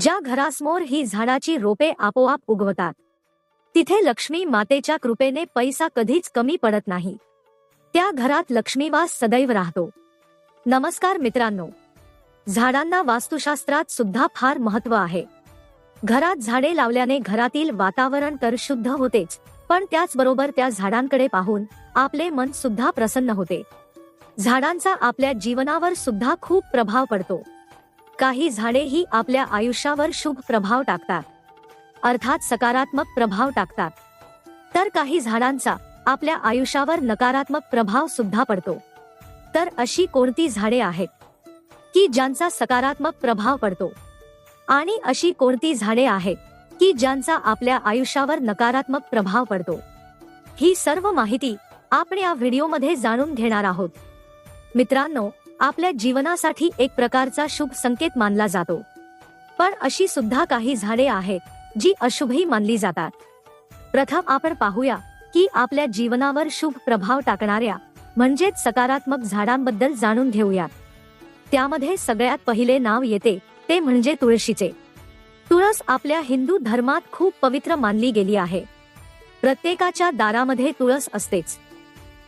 ज्या घरासमोर ही झाडाची रोपे आपोआप उगवतात. तिथे लक्ष्मी मातेच्या कृपेने पैसा कधीच कमी पडत नाही. त्या घरात लक्ष्मीवास सदैव राहतो. नमस्कार मित्रांनो. झाडांना वास्तुशास्त्रात सुद्धा फार महत्त्व आहे. घरात झाडे लावल्याने घरातील वातावरण तर शुद्ध होतेच पण त्याचबरोबर त्या झाडांकडे पाहून आपले मन सुद्धा प्रसन्न होते. झाडांचा आपल्या जीवनावर सुद्धा खूप प्रभाव पडतो. काही झाडे ही आपल्या आयुष्यावर शुभ प्रभाव टाकतात. अर्थात सकारात्मक प्रभाव टाकतात. तर काही झाडांचा आपल्या आयुष्यावर नकारात्मक प्रभाव सुद्धा पडतो. तर अशी कोणती झाडे आहेत? की ज्यांचा सकारात्मक प्रभाव पडतो. आणि अशी कोणती झाडे आहेत? की ज्यांचा आपल्या आयुष्यावर नकारात्मक प्रभाव पडतो. ही सर्व माहिती आपण या व्हिडिओमध्ये जाणून घेणार आहोत. मित्रांनो आपल्या जीवनासाठी एक प्रकारचा शुभ संकेत मानला जातो. पण अशी सुद्धा काही झाडे आहेत जी अशुभही मानली जातात. प्रथम आपण पाहूया की आपल्या जीवनावर शुभ प्रभाव टाकणाऱ्या म्हणजेच सकारात्मक झाडांबद्दल जाणून घेऊया. त्यामध्ये सगळ्यात पहिले नाव येते ते म्हणजे तुळशीचे. तुळस आपल्या हिंदू धर्मात खूप पवित्र मानली गेली आहे. प्रत्येकाच्या दारामध्ये तुळस असतेच.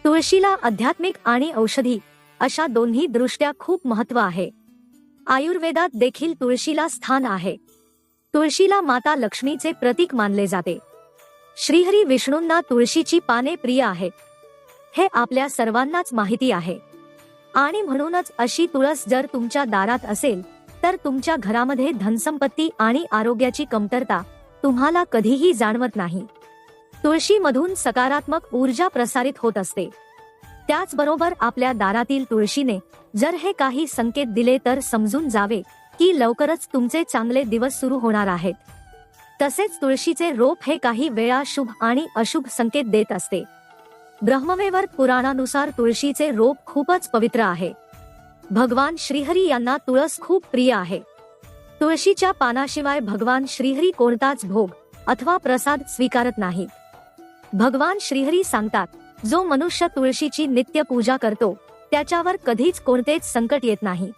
तुळशीला आध्यात्मिक आणि औषधी अशा दोन्ही दृष्ट्या खूप महत्त्व आहे. आयुर्वेदात देखील तुळशीला स्थान आहे. तुळशीला माता लक्ष्मीचे प्रतीक मानले जाते. श्रीहरी विष्णूंना तुळशीची पाने प्रिय आहेत. हे आपल्या सर्वांनाच माहिती आहे. आणि म्हणूनच अशी तुळस जर तुमच्या दारात असेल तर तुमच्या घरामध्ये धनसंपत्ती आणि आरोग्याची कमतरता तुम्हाला कधीही जाणवत नाही. तुळशीमधून सकारात्मक ऊर्जा प्रसारित होत असते. त्याचबरोबर आपल्या दारातील तुळशीने जर हे काही संकेत दिले तर समजून जावे की लवकरच तुमचे चांगले दिवस सुरू होणार आहेत. तसेच तुळशीचे रोप हे काही वेळा शुभ आणि अशुभ संकेत देत असते. ब्रह्मवेवर पुराणानुसार तुळशीचे रोप खूपच पवित्र आहे. भगवान श्रीहरी यांना तुळस खूप प्रिय आहे. तुळशीच्या पानाशिवाय भगवान श्रीहरी कोणताच भोग अथवा प्रसाद स्वीकारत नाही. भगवान श्रीहरी सांगतात जो मनुष्य तुळशीची नित्य पूजा करतो त्याच्यावर कधीच कोणतेच संकट येत नाही.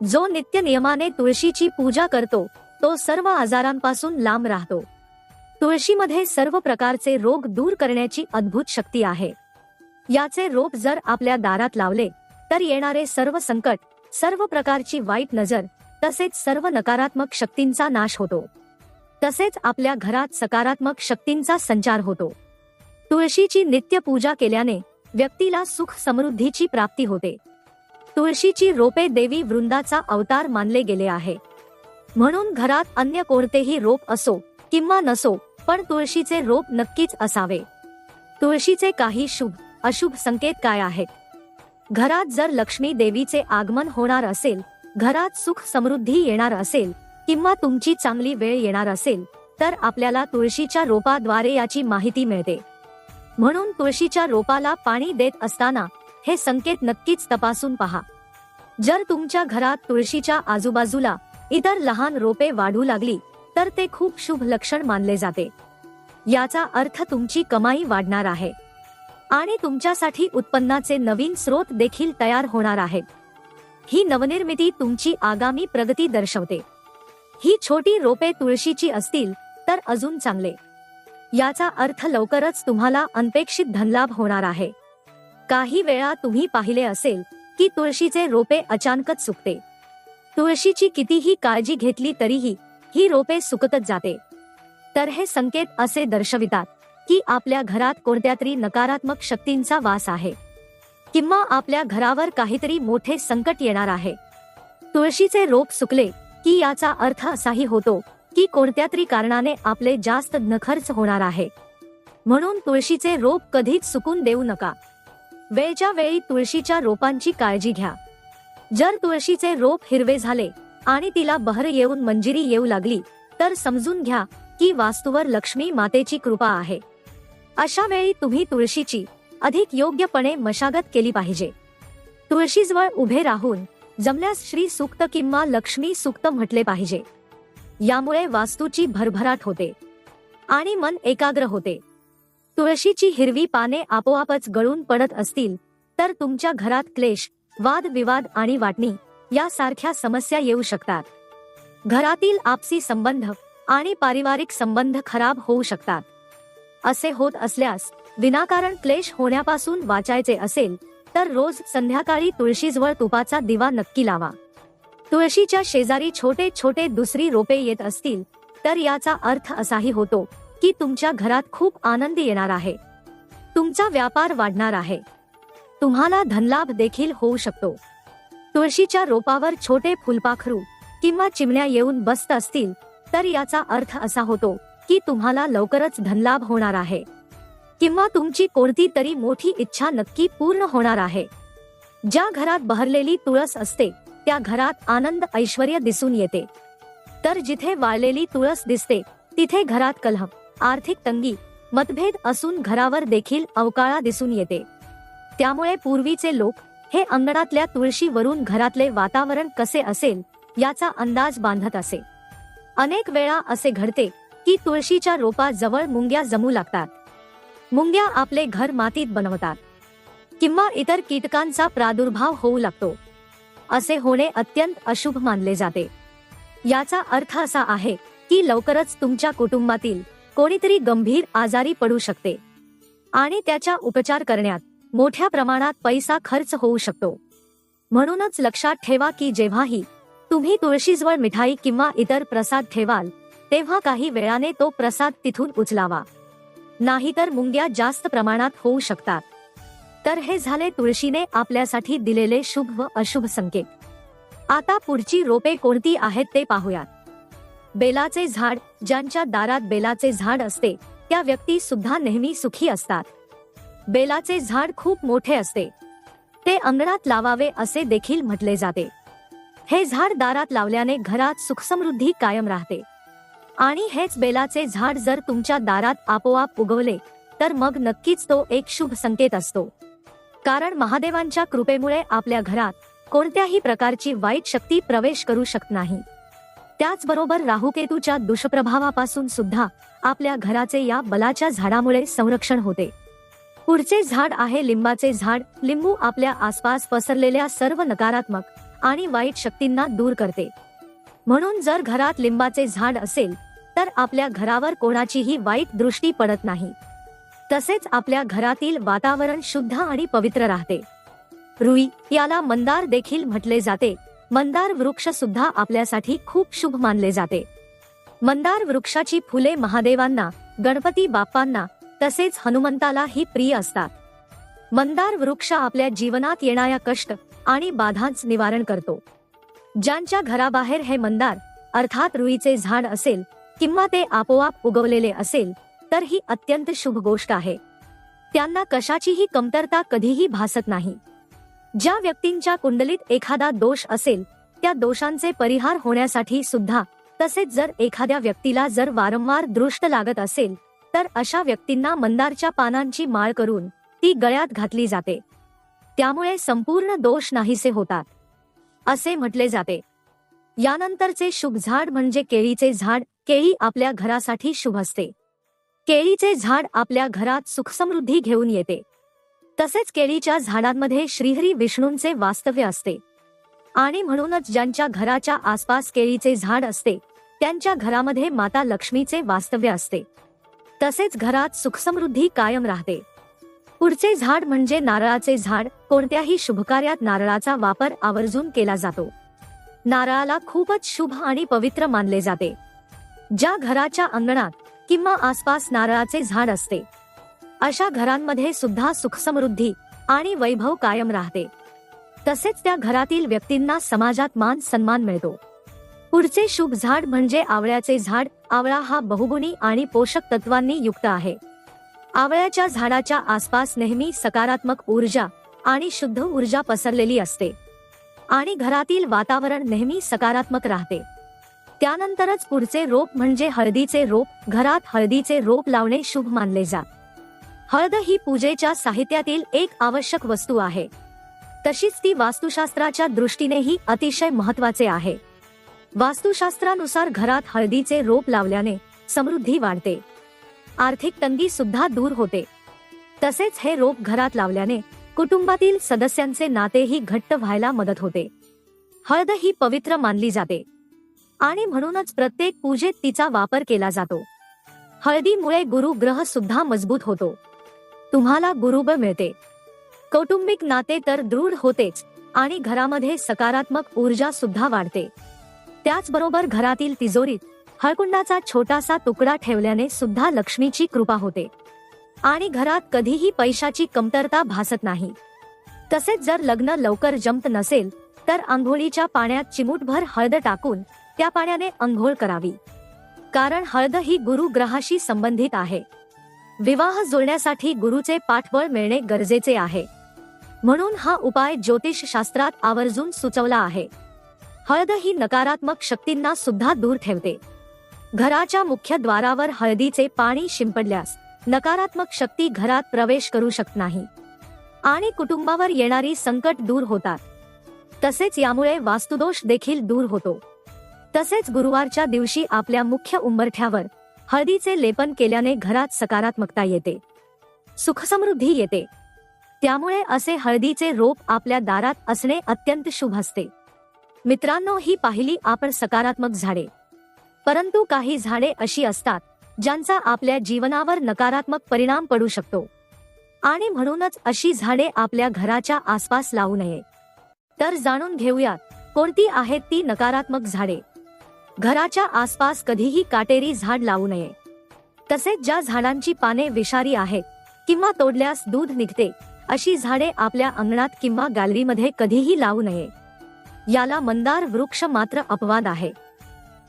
जो नित्य नियमाने तुळशीची पूजा करतो तो सर्व आजारांपासून लांब राहतो. तुळशीमध्ये सर्व प्रकारचे रोग दूर करण्याची अद्भुत शक्ती आहे. याचे रोप जर आपल्या दारात लावले तर येणारे सर्व संकट सर्व प्रकारची वाईट नजर तसेच सर्व नकारात्मक शक्तींचा नाश होतो. तसेच आपल्या घरात सकारात्मक शक्तींचा संचार होतो. तुळशीची नित्य पूजा केल्याने व्यक्तीला सुख समृद्धीची प्राप्ती होते. तुळशीची रोपे देवी वृंदाचा अवतार मानले गेले आहे. म्हणून घरात अन्य कोणतेही रोप असो किंवा नसो पण तुळशीचे रोप नक्कीच असावे. तुळशीचे काही शुभ अशुभ संकेत काय आहेत? घरात जर लक्ष्मी देवीचे आगमन होणार असेल घरात सुख समृद्धी येणार असेल किंवा तुमची चांगली वेळ येणार असेल तर आपल्याला तुळशीच्या रोपाद्वारे याची माहिती मिळते. म्हणून तुळशीच्या रोपाला पाणी देत असताना हे संकेत नक्कीच तपासून पहा. जर तुमच्या घरात तुळशीच्या आजूबाजूला इतर लहान रोपे वाढू लागली तर ते खूप शुभ लक्षण मानले जाते. याचा अर्थ तुमची कमाई वाढणार आहे. आणि तुमच्यासाठी उत्पन्नाचे नवीन स्रोत देखील तयार होणार आहेत. ही नवनिर्मिती तुमची आगामी प्रगती दर्शवते. ही छोटी रोपे तुळशीची असतील तर अजून चांगले. याचा अर्थ लवकरच तुम्हाला अनपेक्षित धनलाभ होणार आहे. काही वेळा तुम्ही पाहिले असेल की तुळशीचे रोपे अचानकच सुकते. तुळशीची कितीही काळजी घेतली तरीही ही रोपे सुकतच जाते. तर हे संकेत असे दर्शवितात की आपल्या घरात कोणत्या तरी नकारात्मक शक्तींचा वास आहे. किंवा आपल्या घरावर काहीतरी मोठे संकट येणार आहे. तुळशीचे रोप सुकले की याचा अर्थ असाही होतो की कोणत्या तरी कारणाने आपले जास्त नखर्च होणार आहे. म्हणून तुळशीचे रोप कधीच सुकून देऊ नका. वेळच्या वेळी तुळशीच्या रोपांची काळजी घ्या. जर तुळशीचे रोप हिरवे झाले आणि तिला बहर येऊन मंजिरी येऊ लागली तर समजून घ्या की वास्तूवर लक्ष्मी मातेची कृपा आहे. अशा वेळी तुम्ही तुळशीची अधिक योग्यपणे मशागत केली पाहिजे. तुळशीजवळ उभे राहून जमल्यास श्री सुक्त किंवा लक्ष्मी सूक्त म्हटले पाहिजे. यामुळे वास्तूची भरभराट होते आणि मन एकाग्र होते. तुळशीची हिरवी पाने आपोआपच गळून पडत असतील तर तुमच्या घरात क्लेश वाद विवाद आणि वाटणी यासारख्या समस्या येऊ शकतात. घरातील आपसी संबंध आणि पारिवारिक संबंध खराब होऊ शकतात. असे होत असल्यास विनाकारण क्लेश होण्यापासून वाचायचे असेल तर रोज संध्याकाळी तुळशीजवळ तुपाचा दिवा नक्की लावा. तुळशीच्या शेजारी छोटे छोटे दुसरी रोपे येत असतील तर याचा अर्थ असाही होतो की तुमच्या घरात खूप आनंद येणार आहे. तुमचा व्यापार वाढणार आहे. तुम्हाला धनलाभ देखील होऊ शकतो. तुळशीच्या रोपावर छोटे फुलपाखरू किंवा चिमण्या येऊन बसत असतील तर याचा अर्थ असा होतो की तुम्हाला लवकरच धनलाभ होणार आहे. किंवा तुमची कोणती तरी मोठी इच्छा नक्की पूर्ण होणार आहे. ज्या घरात बहरलेली तुळस असते त्या घरात आनंद ऐश्वर दिसून येते. तर जिथे वाळलेली तुळस दिसते तिथे घरात कलह आर्थिक तंगी मतभेद असून घरावर देखील अवकाळा दिसून येते. त्यामुळे पूर्वीचे लोक हे अंगणातल्या तुळशीवरून घरातले वातावरण कसे असेल याचा अंदाज बांधत असे. अनेक वेळा असे घडते की तुळशीच्या रोपा जवळ मुंग्या जमू लागतात. मुंग्या आपले घर मातीत बनवतात. किंवा इतर कीटकांचा प्रादुर्भाव होऊ लागतो. असे होणे अत्यंत अशुभ मानले जाते. याचा अर्थ असा आहे की लवकरच तुमच्या कुटुंबातील कोणीतरी गंभीर आजारी पडू शकते. आणि त्याच्या उपचार करण्यात मोठ्या प्रमाणात पैसा खर्च होऊ शकतो. म्हणूनच लक्षात ठेवा की जेव्हाही तुम्ही तुळशीजवळ मिठाई किंवा इतर प्रसाद ठेवाल तेव्हा काही वेळाने तो प्रसाद तिथून उचलावा. नाहीतर मुंग्या जास्त प्रमाणात होऊ शकतात. तर हे झाले तुळशीने आपल्यासाठी दिलेले शुभ व अशुभ संकेत. आता पुढची रोपे कोणती आहेत ते पाहूयात. बेलाचे झाड ज्यांच्या दारात बेलाचे झाड असते त्या व्यक्ती सुद्धा नेहमी सुखी असतात. बेलाचे झाड खूप मोठे असते. ते अंगणात लावावे असे देखील म्हटले जाते. हे झाड दारात लावल्याने घरात सुखसमृद्धी कायम राहते. आणि हेच बेलाचे झाड जर तुमच्या दारात आपोआप उगवले तर मग नक्कीच तो एक शुभ संकेत असतो. कारण महादेवांच्या कृपेमुळे आपल्या घरात कोणत्याही प्रकारची वाईट शक्ती प्रवेश करू शकत नाही. त्याचबरोबर राहुकेतूच्या दुष्प्रभावापासून सुद्धा आपल्या घराचे या बलाच्या झाडामुळे संरक्षण होते. पुढचे झाड आहे लिंबाचे झाड. लिंबू आपल्या आसपास पसरलेल्या सर्व नकारात्मक आणि वाईट शक्तींना दूर करते. म्हणून जर घरात लिंबाचे झाड असेल तर आपल्या घरावर कोणाचीही वाईट दृष्टी पडत नाही. तसेच आपल्या घरातील वातावरण शुद्ध आणि पवित्र राहते. रुई याला मंदार देखील म्हटले जाते. मंदार वृक्ष सुद्धा आपल्यासाठी खूप शुभ मानले जाते. मंदार वृक्षाची फुले महादेवांना गणपती बाप्पांना तसेच हनुमंताला ही प्रिय असतात. मंदार वृक्ष आपल्या जीवनात येणाऱ्या कष्ट आणि बाधांच निवारण करतो. ज्यांच्या घराबाहेर हे मंदार अर्थात रुईचे झाड असेल किंवा ते आपोआप उगवलेले असेल तर ही अत्यंत शुभ गोष्ट आहे. त्यांना कशाचीही कमतरता कधीही भासत नाही. ज्या व्यक्तींच्या कुंडलीत एखादा दोष असेल त्या दोषांचे परिहार होण्यासाठी सुद्धा तसेच जर एखाद्या व्यक्तीला जर वारंवार दृष्ट लागत असेल तर अशा व्यक्तींना मंदारच्या पानांची माळ करून ती गळ्यात घातली जाते. त्यामुळे संपूर्ण दोष नाहीसे होतात. असे म्हटले जाते. यानंतरचे शुभ झाड म्हणजे केळीचे झाड केळी आपल्या घरासाठी शुभ असते. केळीचे झाड आपल्या घरात सुखसमृद्धी घेऊन येते. तसेच केळीच्या झाडांमध्ये श्रीहरी विष्णूंचे वास्तव्य असते. आणि म्हणूनच ज्यांच्या घराच्या आसपास केळीचे झाड असते त्यांच्या घरामध्ये माता लक्ष्मीचे वास्तव्य असते. तसेच घरात सुखसमृद्धी कायम राहते. पुढचे झाड म्हणजे नारळाचे झाड कोणत्याही शुभकार्यात नारळाचा वापर आवर्जून केला जातो. नारळाला खूपच शुभ आणि पवित्र मानले जाते. ज्या घराच्या अंगणात किंवा आसपास नारळाचे झाड असते. अशा घरांमध्ये सुद्धा सुखसमृद्धी आणि वैभव कायम राहते. तसेच त्या घरातील व्यक्तींना समाजात मान सन्मान मिळतो. पुढचे शुभ झाड म्हणजे आवळ्याचे झाड. आवळा हा बहुगुणी आणि पोषक तत्वांनी युक्त आहे. आवळ्याच्या झाडाच्या आसपास नेहमी सकारात्मक ऊर्जा आणि शुद्ध ऊर्जा पसरलेली असते. आणि घरातील वातावरण नेहमी सकारात्मक राहते. त्यानंतरच पुढचे रोप म्हणजे हळदीचे रोप घरात हळदीचे रोप लावणे शुभ मानले जात हळद ही पूजेच्या साहित्यातील एक आवश्यक वस्तू आहे. तशीच ती वास्तुशास्त्राच्या दृष्टीनेही अतिशय महत्त्वाचे आहे. वास्तुशास्त्रानुसार घरात हळदीचे रोप लावल्याने समृद्धी वाढते. आर्थिक तंगी सुद्धा दूर होते. तसेच हे रोप घरात लावल्याने कुटुंबातील सदस्यांचे नातेही घट्ट व्हायला मदत होते. हळद ही पवित्र मानली जाते. आणि म्हणूनच प्रत्येक पूजेत तिचा वापर केला जातो. हळदीमुळे गुरुग्रह सुद्धा मजबूत होतो. तुम्हाला गुरुबळ मिळते. कौटुंबिक नाते तर दृढ होतेच आणि घरामध्ये सकारात्मक ऊर्जा सुद्धा वाढते. त्याचबरोबर घरातील तिजोरीत हळकुंडाचा छोटासा तुकडा ठेवल्याने सुद्धा लक्ष्मीची कृपा होते. आणि घरात कधीही पैशाची कमतरता भासत नाही. तसेच जर लग्न लवकर जमत नसेल तर आंघोळीच्या पाण्यात चिमूटभर हळद टाकून त्या पाण्याने अंघोळ करावी. कारण हळद ही गुरु ग्रहाशी संबंधित आहे. विवाह जुळण्यासाठी गुरुचे पाठबळ मिळणे गरजेचे आहे. म्हणून हा उपाय ज्योतिष शास्त्रात आवर्जून सुचवला आहे. हळद ही नकारात्मक शक्तींना सुद्धा दूर ठेवते. घराच्या मुख्य द्वारावर हळदीचे पाणी शिंपडल्यास नकारात्मक शक्ती घरात प्रवेश करू शकत नाही. आणि कुटुंबावर येणारी संकट दूर होतात. तसेच यामुळे वास्तुदोष देखील दूर होतो. तसेच गुरुवारच्या दिवशी आपल्या मुख्य उंबरठ्यावर हळदीचे लेपन केल्याने घरात सकारात्मकता येते. सुखसमृद्धी येते. त्यामुळे असे हळदीचे रोप आपल्या दारात असणे अत्यंत शुभ असते. मित्रांनो ही पाहिली आपण सकारात्मक झाडे. परंतु काही झाडे अशी असतात ज्यांचा आपल्या जीवनावर नकारात्मक परिणाम पडू शकतो. आणि म्हणूनच अशी झाडे आपल्या घराच्या आसपास लावू नये. तर जाणून घेऊयात कोणती आहेत ती नकारात्मक झाडे? घराच्या आसपास कधीही काटेरी झाड लावू नये. तसेच ज्या झाडांची पाने विषारी आहेत किंवा तोडल्यास दूध निघते अशी झाडे आपल्या अंगणात किंवा गॅलरीमध्ये कधीही लावू नये. याला मंदार वृक्ष मात्र अपवाद आहे.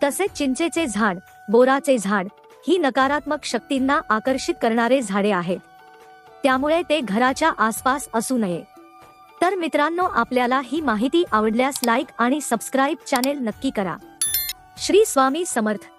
तसेच चिंचेचे झाड बोराचे झाड ही नकारात्मक शक्तींना आकर्षित करणारे झाडे आहेत. त्यामुळे ते घराच्या आसपास असू नये. तर मित्रांनो आपल्याला ही माहिती आवडल्यास लाईक आणि सबस्क्राईब चॅनेल नक्की करा. श्री स्वामी समर्थ.